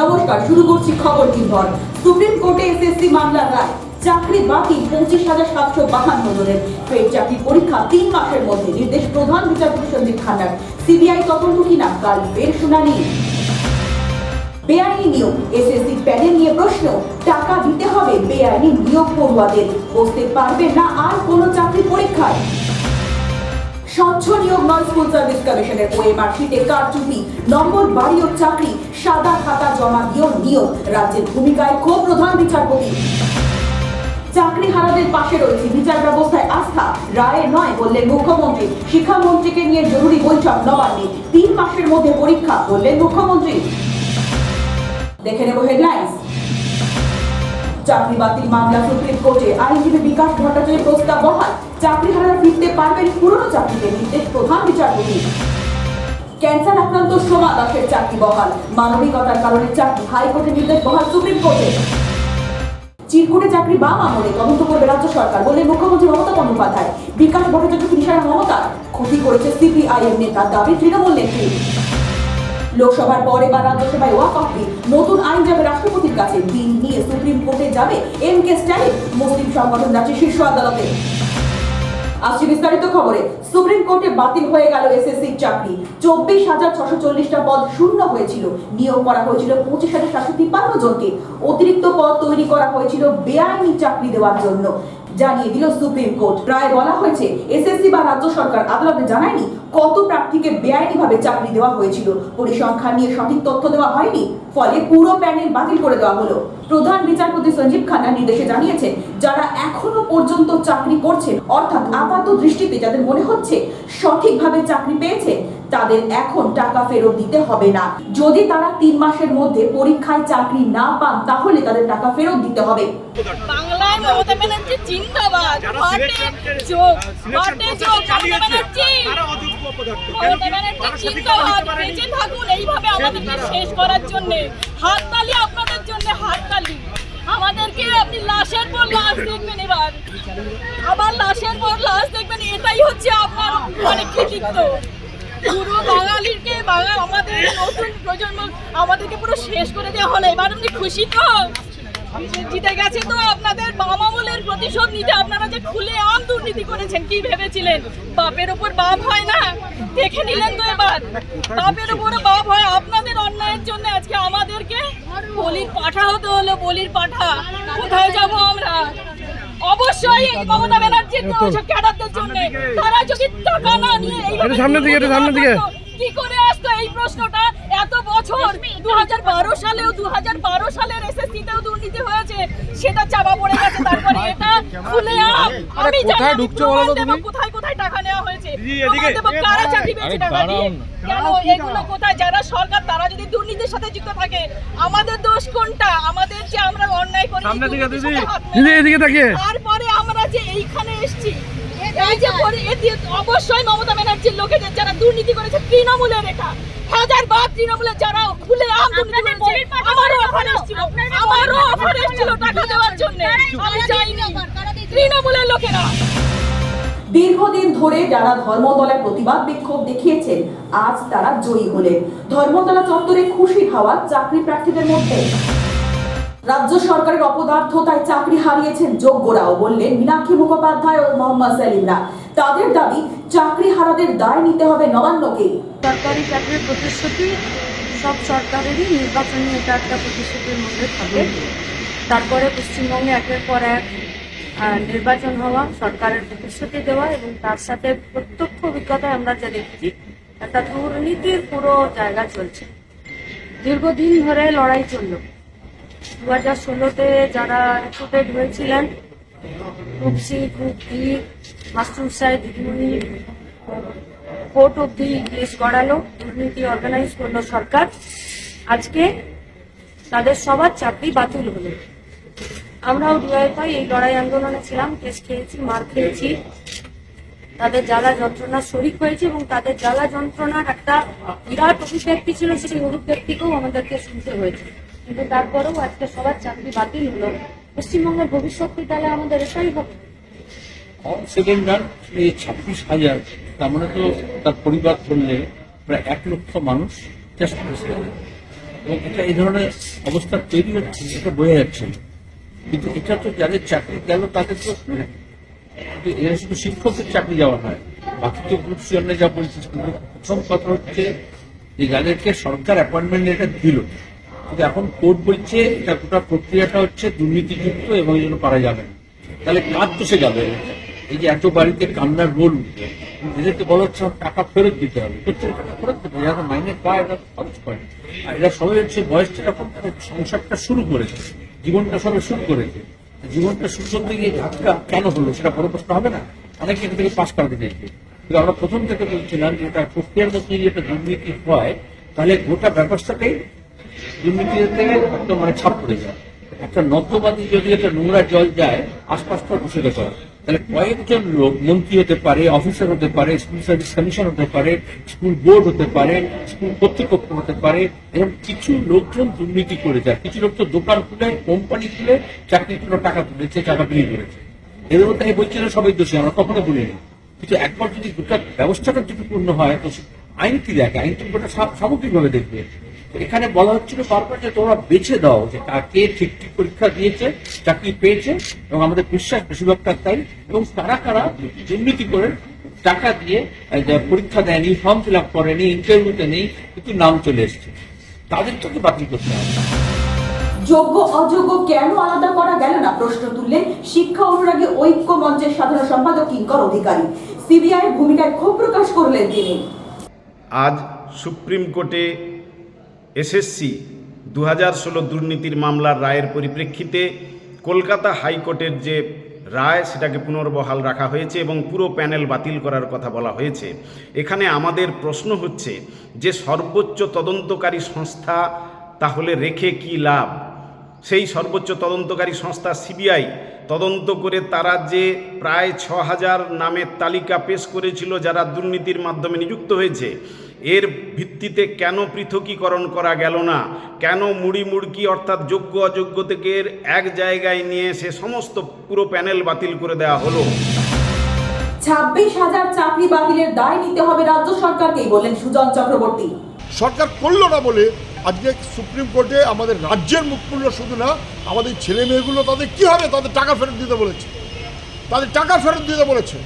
নমস্কার, শুরু করছি খবর দিনভর সুপ্রিম কোর্টে এসএসসি মামলার রায়। চাকরি বাকি পঁচিশ হাজার সাতশো বাহান্ন জনের। ফের চাকরি পরীক্ষা তিন মাসের মধ্যে, নির্দেশ প্রধান বিচারপতি সঞ্জীব খান্নার। সিবিআই তদন্ত কিনা কাল ফের শুনানি। বেআইনি নিয়োগ এসএসসি প্যানেল নিয়ে প্রশ্ন, টাকা দিতে হবে, বেআইনি নিয়োগ পড়ুয়াদের। বসতে পারবে না আর কোনো চাকরি পরীক্ষায়। স্বচ্ছ নিয়োগ নয় স্কুল সার্ভিস কমিশনের শিটে কারচুপি, নম্বর বাড়িও চাকরি, সাদা খাতা জমা দিয়েও নিয়োগ, রাজ্যের ভূমিকায় ক্ষোভ প্রধান বিচারপতি। চাকরি হারাদের পাশে রয়েছে বিচার ব্যবস্থায় আস্থা, রায়ে নয় বললেন মুখ্যমন্ত্রী। শিক্ষামন্ত্রীকে নিয়ে জরুরি বৈঠক নবান্নে, তিন মাসের মধ্যে পরীক্ষা, বললেন মুখ্যমন্ত্রী। দেখে নেব হেডলাইন্স চাকরি বাতিল মামলা সুপ্রিম কোর্টে আইনজীবী বিকাশ ভট্টাচার্যের প্রস্তাব বহাল। চাকরি হারারা ফিরতে পারবেন পুরনো চাকরিতে নির্দেশ প্রধান বিচারপতি। ক্যান্সার আক্রান্ত সোমা দাসের চাকরি বহাল। মানবিকতার কারণে চাকরি হাইকোর্টের নির্দেশ বহাল সুপ্রিম কোর্টে। চিরকুটে চাকরি বাম আমলে, তদন্ত করবে রাজ্য সরকার বললেন মুখ্যমন্ত্রী মমতা বন্দ্যোপাধ্যায়। বিকাশ ভট্টাচার্য কৃষারা মমতা ক্ষতি করেছে সিপিআইএম নেতা দাবি তৃণমূল নেত্রী। লোকসভার পর এবার রাজ্যসভায় ওয়াক অফ নতুন আইন যাবে রাষ্ট্রপতির কাছে। বিল নিয়ে সুপ্রিম কোর্টে যাবে এম কে স্ট্যালিন, মুসলিম সংগঠন যাচ্ছে শীর্ষ আদালতে। আসছে বিস্তারিত খবরে। সুপ্রিম কোর্টে বাতিল হয়ে গেল এসএসসি চাকরি। চব্বিশ হাজার ছশো চল্লিশটা পদ শূন্য হয়েছিল। নিয়োগ করা হয়েছিল পঁচিশ হাজার সাতশো তিপ্পান্ন জনকে। অতিরিক্ত পদ তৈরি করা হয়েছিল বেআইনি চাকরি দেওয়ার জন্য। জানিয়ে দিল সুপ্রিম কোর্ট। রায় বলা হয়েছে, এসএসসি বা রাজ্য সরকার আদালতে জানায়নি কত প্রার্থীকে বেআইনিভাবে চাকরি দেওয়া হয়েছিল। পরিসংখ্যান নিয়ে সঠিক তথ্য দেওয়া হয়নি, ফলে পুরো প্যানেল বাতিল করে দেওয়া হলো। প্রধান বিচারপতি সঞ্জীব খান্না নির্দেশে জানিয়েছেন, যারা এখনও পর্যন্ত চাকরি করছেন, অর্থাৎ আপাত দৃষ্টিতে যাদের মনে হচ্ছে সঠিকভাবে চাকরি পেয়েছে তাদের এখন টাকা ফেরত দিতে হবে না। যদি তারা তিন মাসের মধ্যে পরীক্ষায় চাকরি না পান তাহলে তাদের টাকা ফেরত দিতে হবে। বাংলায় মমতা ব্যানার্জি জিন্দাবাদ। থাকুন এইভাবে আমাদেরকে শেষ করার জন্য। হাততালি আপনাদের জন্য হাততালি। আমাদেরকে আপনি লাশের পর লাশ দেখবেন এবার। আবার লাশের পর লাশ দেখবেন এটাই হচ্ছে আপনার মানে কৃতিত্ব। পুরো বাঙালিকে, বাঙাল আমাদের নতুন প্রজন্ম আমাদেরকে পুরো শেষ করে দেওয়া হলো। এবার আপনি খুশি তো? জিতে গেছে তো আপনাদের বাম প্রতিশোধ নিতে আপনারা যে খুলে আম দুর্নীতি করেছেন, কি ভেবেছিলেন? বাপের উপর বাপ হয় না? দেখে নিলেন তো এবার। বাপের উপরও বাপ হয়। আপনাদের অন্যায়ের জন্য আজকে আমাদেরকে বলির পাঠা হতে হলো, বলির পাঠা। কোথায় যাব আমরা? অবশ্যই এই মমতা ব্যানার্জির ওইসব ক্যাডারদের জন্য। তারা যদি টাকা না নিয়ে এইভাবে সামনের দিকে, সামনের দিকে। কি করে আসতো এই প্রশ্নটা? এত বছর দু সালেও দু সালের এসএসসি তেও দুর্নীতি হয়েছে সেটা চাপা পড়ে গেছে তারপরে এটা খুলে আমি জানি কোথায় কারা চাকরি পেয়েছে টাকা দিয়ে কেন? এগুলো কোথায়? যারা সরকার তারা যদি দুর্নীতির সাথে যুক্ত থাকে আমাদের দোষ কোনটা? আমাদের যে আমরা অন্যায় করি সামনের দিকে দুর্নীতির দিদি। সাথে হাত দিদি, মেলাই। এদিকে তাকিয়ে। তারপরে আমরা যে এইখানে এসেছি এই যে পরি- এ দিয়ে অবশ্যই মমতা ব্যানার্জির লোকেদের যারা দুর্নীতি করেছে তৃণমূলের এটা। হাজার বার তৃণমূলের যারা খুলে আম দুর্নীতি করেছে আমারও অফার এসেছিল। আমারও অফার এসেছিল টাকা দেওয়ার জন্য। আমি তৃণমূলের লোকেরা। দীর্ঘদিন ধরে যারা ধর্মতলায় প্রতিবাদ বিক্ষোভ দেখিয়েছেন, আজ তারা জয়ী হলেন। ধর্মতলা চত্বরে খুশি হওয়া চাকরি প্রার্থীদের মধ্যে। রাজ্য সরকারের অপদার্থতায় চাকরি হারিয়েছেন যোগ্যরাও বললেন মীনাক্ষী মুখোপাধ্যায় ও মোহাম্মদ সেলিমরা। তাদের দাবি, চাকরি হারাদের দায় নিতে হবে নবান্নকে। সরকারি চাকরির প্রতিশ্রুতি সব সরকারেরই, নির্বাচনী এটা একটা প্রতিশ্রুতির মধ্যে থাকে। তারপরে পশ্চিমবঙ্গে একের পর এক নির্বাচন হওয়া, সরকারের প্রতিশ্রুতি দেওয়া এবং তার সাথে প্রত্যক্ষ অভিজ্ঞতায় আমরা যা দেখছি, একটা দুর্নীতির পুরো জায়গা চলছে। দীর্ঘদিন ধরে লড়াই চলল। দু হাজার ষোলোতে যারা রিক্রুটেড হয়েছিলেন গ্রুপ সি মাস্টার সাহেব, দিদিমণি, কোর্ট অব্দি কেস গড়ালো, দুর্নীতি অর্গানাইজ করল সরকার। আজকে তাদের সবার চাকরি বাতিল হলো। আমরাও ডিওয়াইফাই এই লড়াই আন্দোলনে ছিলাম কেস খেয়েছি, মার খেয়েছি। তাদের জ্বালা যন্ত্রণার শরিক হয়েছে এবং তাদের জ্বালা যন্ত্রণার একটা বিরাট অভিব্যক্তি ছিল, সেই অভিব্যক্তিকেও আমাদেরকে শুনতে হয়েছে। কিন্তু তারপরেও আজকে সবার চাকরি বাতিল হলো। পশ্চিমবঙ্গের ভবিষ্যৎ তাহলে আমাদের এটাই হবে? সেকেন্ড রান এই ছাব্বিশ হাজার, তার মানে তো তার পরিবার ধরলে প্রায় এক লক্ষ মানুষ চেষ্টা করেছে। এবং এটা এই ধরনের অবস্থা তৈরি হচ্ছে, এটা বোঝা যাচ্ছে। কিন্তু এটা তো যাদের চাকরি গেল, তাদের তো এরা শুধু শিক্ষকের চাকরি যাওয়া হয়। বাকি তো গ্রুপ সিয়ানে যা বলছে প্রথম কথা হচ্ছে যে যাদেরকে সরকার অ্যাপয়েন্টমেন্ট এটা দিল, কিন্তু এখন কোর্ট বলছে এটা গোটা প্রক্রিয়াটা হচ্ছে দুর্নীতিযুক্ত এবং এই জন্য পারা যাবে না। তাহলে কাজ তো সে যাবে এই যে এত বাড়িতে কান্নার রোল উঠবে এদেরকে বলা হচ্ছে টাকা ফেরত দিতে হবে। টাকা ফেরত দিতে হবে যারা মাইনে পায়, এরা খরচ করে। আর এরা সবাই হচ্ছে বয়সটা যখন সংসারটা শুরু করেছে জীবনটা সবে শুরু করেছে। জীবনটা শুরু করতে গিয়ে ধাক্কা কেন হলো সেটা বড় প্রশ্ন হবে না? অনেক এখান থেকে পাশ করা চাইছে কিন্তু আমরা প্রথম থেকে বলছিলাম যে এটা প্রক্রিয়ার মধ্যে যদি একটা দুর্নীতি হয়, তাহলে গোটা ব্যবস্থাটাই দুর্নীতিতে একটা মানে ছাপ পড়ে যায়। একটা নর্দবাদী যদি একটা নোংরা জল যায়, আশপাশটা দূষিত করে। তাহলে কয়েকজন লোক, মন্ত্রী হতে পারে অফিসার হতে পারে স্কুল সার্ভিস কমিশন হতে পারে স্কুল বোর্ড হতে পারে স্কুল কর্তৃপক্ষ হতে পারে এরকম কিছু লোকজন দুর্নীতি করে যায়। কিছু লোক তো দোকান খুলে কোম্পানি খুলে, চাকরির জন্য টাকা তুলেছে, টাকা বিলি করেছে। এদের মধ্যে আমি বলছি সবাই দোষী, আমরা কখনো বলিনি কিন্তু একবার যদি গোটা ব্যবস্থাটা ত্রুটিপূর্ণ হয়, তো আইন কি দেখে আইন তো গোটা সামগ্রিকভাবে দেখবে। এখানে বলা হচ্ছিল বারবার যে তোমরা বেছে দাও যে কাকে ঠিক ঠিক পরীক্ষা দিয়েছে চাকরি পেয়েছে এবং আমাদের বিশ্বাস বেশিরভাগটা তাই। এবং কারা কারা? দুর্নীতি করে টাকা দিয়ে পরীক্ষা দেয়নি ফর্ম ফিল আপ করেনি ইন্টারভিউতে নেই কিন্তু নাম চলে এসছে। তাদের তোকে বাতিল করতে হবে। যোগ্য অযোগ্য কেন আলাদা করা গেল না? প্রশ্ন তুললেন শিক্ষা অনুরাগী ঐক্য মঞ্চের সাধারণ সম্পাদক কিঙ্কর অধিকারী। সিবিআই এর ভূমিকায় ক্ষোভ প্রকাশ করলেন তিনি। আজ সুপ্রিম কোর্টে এসএসসি দু হাজার ষোলো দুর্নীতির মামলার রায়ের পরিপ্রেক্ষিতে কলকাতা হাইকোর্টের যে রায়, সেটাকে পুনর্বহাল রাখা হয়েছে এবং পুরো প্যানেল বাতিল করার কথা বলা হয়েছে। এখানে আমাদের প্রশ্ন হচ্ছে যে সর্বোচ্চ তদন্তকারী সংস্থা তাহলে রেখে কি লাভ? সেই সর্বোচ্চ তদন্তকারী সংস্থা সিবিআই তদন্ত করে তারা যে প্রায় ছ হাজার নামের তালিকা পেশ করেছিল যারা দুর্নীতির মাধ্যমে নিযুক্ত হয়েছে এর ভিত্তিতে কেন পৃথকীকরণ করা গেল না? কেন মুড়ি মুড়কি অর্থাৎ যোগ্য অযোগ্য থেকে এক জায়গায় নিয়ে এসে সমস্ত পুরো প্যানেল বাতিল করে দেওয়া হলো? ছাব্বিশ হাজার চাকরি বাতিলের দায় নিতে হবে রাজ্য সরকারকেই বললেন সুজন চক্রবর্তী। সরকার করল না বলে আজকে সুপ্রিম কোর্টে আমাদের রাজ্যের মুখ খুললো শুধু না আমাদের ছেলে মেয়েগুলো তাদের কী হবে? তাদের টাকা ফেরত দিতে বলেছে। তাদের টাকা ফেরত দিতে বলেছে।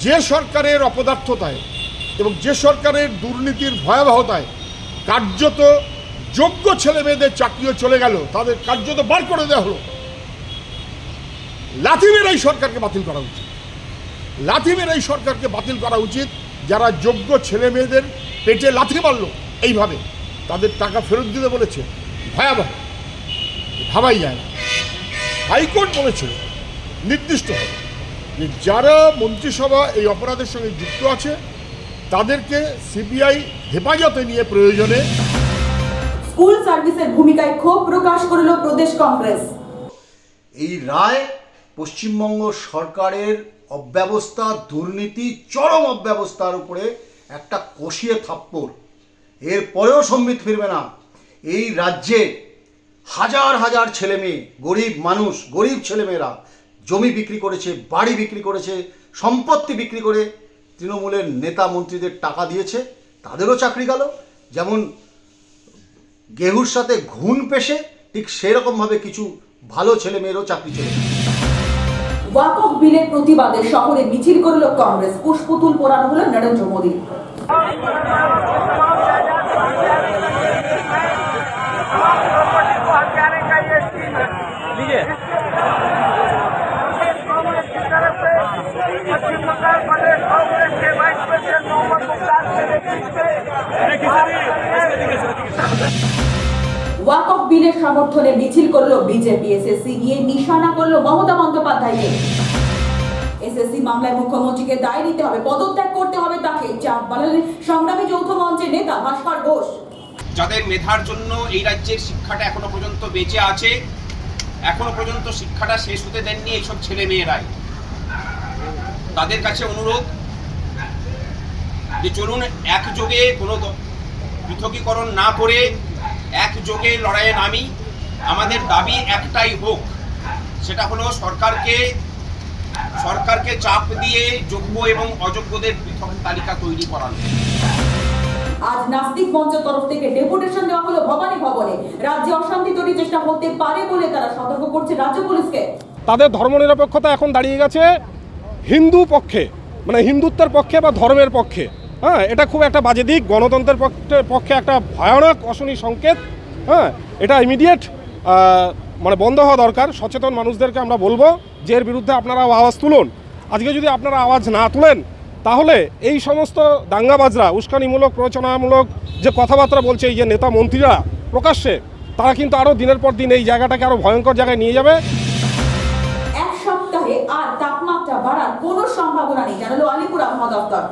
যে সরকারের অপদার্থতায় এবং যে সরকারের দুর্নীতির ভয়াবহতায় কার্যত যোগ্য ছেলে মেয়েদের চাকরিও চলে গেল, তাদের কার্যত বার করে দেওয়া হলো। লাথিমের এই সরকারকে বাতিল করা উচিত। লাথিমের এই সরকারকে বাতিল করা উচিত, যারা যোগ্য ছেলে মেয়েদের পেটে লাথি মারলো, এইভাবে তাদের টাকা ফেরত দিতে বলেছে। ভয়াবহ। ভাবাই যায় না। হাইকোর্ট বলেছিল নির্দিষ্টভাবে যে যারা মন্ত্রিসভা এই অপরাধের সঙ্গে যুক্ত আছে তাদেরকে সিবিআই হেফাজতে নিয়ে প্রয়োজনে স্কুল সার্ভিসের ভূমিকায় ক্ষোভ প্রকাশ করল প্রদেশ কংগ্রেস। এই রায় পশ্চিমবঙ্গ সরকারের অব্যবস্থা দুর্নীতি চরম অব্যবস্থার উপরে একটা কষিয়ে থাপ্পড়। এরপরেও সম্বিত ফিরবে না। এই রাজ্যে হাজার হাজার ছেলে মেয়ে গরিব মানুষ গরিব ছেলেমেয়েরা জমি বিক্রি করেছে বাড়ি বিক্রি করেছে সম্পত্তি বিক্রি করে তৃণমূলের নেতা মন্ত্রীদের টাকা দিয়েছে তাদেরও চাকরি গেল যেমন গেহুর সাথে ঘুণ পেশে ঠিক সেরকমভাবে কিছু ভালো ছেলে মেয়েরও চাকরি চলে গেল। ওয়াকফ বিলের প্রতিবাদে শহরে মিছিল করল কংগ্রেস পুষ্পতুল পোড়ানো হলো নরেন্দ্র মোদী पश्चिम बंगाल प्रदेश कांग्रेस ওয়াক অফ বিলের সমর্থনে মিছিল করল বিজেপি, এসএসসি নিশানা করল মমতা বন্দ্যোপাধ্যায়কে। এসএসসি মামলায় মুখ্যমন্ত্রীকে দায় নিতে হবে, পদত্যাগ করতে হবে তাকে। চাপ বাড়ালেন সংগ্রামী যৌথ মঞ্চের নেতা ভাস্কর ঘোষ। যাদের মেধার জন্য এই রাজ্যের শিক্ষাটা এখনও পর্যন্ত বেঁচে আছে, এখনও পর্যন্ত শিক্ষাটা শেষ হতে দেননি এইসব ছেলে মেয়েরাই তাদের কাছে অনুরোধ যে চলুন একযোগে কোনো পৃথকীকরণ না করে একযোগে লড়াইয়ে নামি। আমাদের দাবি একটাই হোক সেটা হলো সরকারকে সরকারকে চাপ দিয়ে যোগ্য এবং অযোগ্যদের পৃথক তালিকা তৈরি করানো। আজ নাস্তিক মঞ্চের তরফ থেকে ডেপুটেশন দেওয়া হলো ভবানী ভবনে। রাজ্যে অশান্তি তৈরির চেষ্টা হতে পারে বলে তারা সতর্ক করছে রাজ্য পুলিশকে। তাদের ধর্মনিরপেক্ষতা এখন দাঁড়িয়ে গেছে হিন্দু পক্ষে মানে হিন্দুত্বের পক্ষে বা ধর্মের পক্ষে। হ্যাঁ এটা খুব একটা বাজে দিক। গণতন্ত্রের পক্ষে পক্ষে একটা ভয়ানক, অশনি সংকেত হ্যাঁ এটা ইমিডিয়েট মানে বন্ধ হওয়া দরকার। সচেতন মানুষদেরকে আমরা বলব যে এর বিরুদ্ধে আপনারা আওয়াজ তুলুন। আজকে যদি আপনারা আওয়াজ না তুলেন, তাহলে এই সমস্ত দাঙ্গাবাজরা, উস্কানিমূলক, প্ররোচনামূলক যে কথাবার্তা বলছে এই যে নেতা মন্ত্রীরা প্রকাশ্যে, তারা কিন্তু আরও দিনের পর দিন এই জায়গাটাকে আরও ভয়ঙ্কর জায়গায় নিয়ে যাবে। এক সপ্তাহে আর তাপমাত্রা বাড়ার কোনো সম্ভাবনা নেই, জানালো আলিপুর আবহাওয়া দপ্তর।